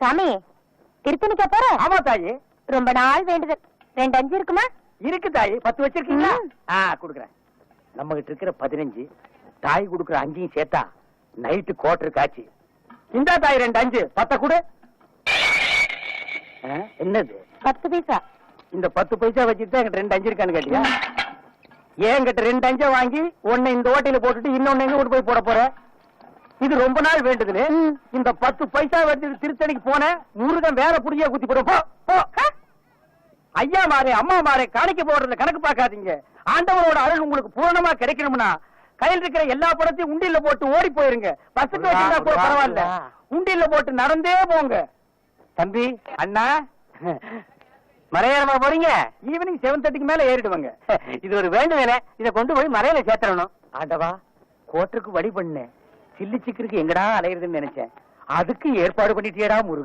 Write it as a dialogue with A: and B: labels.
A: சாமி திருத்தணிக்கா போற?
B: ஆமா தாயி.
A: ரொம்ப நாள் வேண்டுதல் ரெண்டு அஞ்சு இருக்குமா?
B: இருக்கு தாயி. பத்து வச்சிருக்கீங்களா. ஆ குடுக்குறேன். நம்ம கிட்ட இருக்கிற பதினஞ்சு தாய் குடுக்குற அஞ்சையும் சேர்த்தா நைட்டு கோட்டர் காட்சி இந்தா தாய் ரெண்டு அஞ்சு. பத்த கொடு. என்னது?
A: பத்து பைசா.
B: இந்த பத்து பைசா வச்சுட்டு தான் ரெண்டு அஞ்சு இருக்கான்னு கேட்டியா? என்கிட்ட ரெண்டு அஞ்சை வாங்கி ஒன்னு இந்த ஓட்டையில போட்டுட்டு இன்னொன்னு எங்க போய் போட போற? இது ரொம்ப நாள் வேண்டுதுல
A: ம்.
B: இந்த பத்து பைசா வச்சு திருத்தணிக்கு போன முருகன் வேற புடியா குத்தி போடும். ஐயா மாறே அம்மா மாறே காணிக்க போடுறதுல கணக்கு பார்க்காதீங்க. ஆண்டவனோட அருள் உங்களுக்கு பூரணமா கிடைக்கணும்னா கையில் இருக்கிற எல்லா படத்தையும் உண்டியல்ல போட்டு ஓடி போயிருங்க. பஸ்ஸுக்கு வச்சிருந்தா கூட பரவாயில்ல.
C: முருகா.
B: உண்டியல்ல போட்டு நடந்தே போங்க.
C: தம்பி
B: அண்ணா
C: மறையறமா போறீங்க?
B: ஈவினிங் செவன் தேர்ட்டிக்கு மேல ஏறிடுவாங்க.
C: இது ஒரு வேண்டுதல. இத கொண்டு போய் மறையில சேர்த்தரணும்
B: ஆண்டவா கோட்டருக்கு வழி பண்ணேன் சில்லி சிக்கருக்கு எங்கடா அலையுறதுன்னு நினைச்சேன். அதுக்கு ஏற்பாடு பண்ணிட்டேடா முருகன்.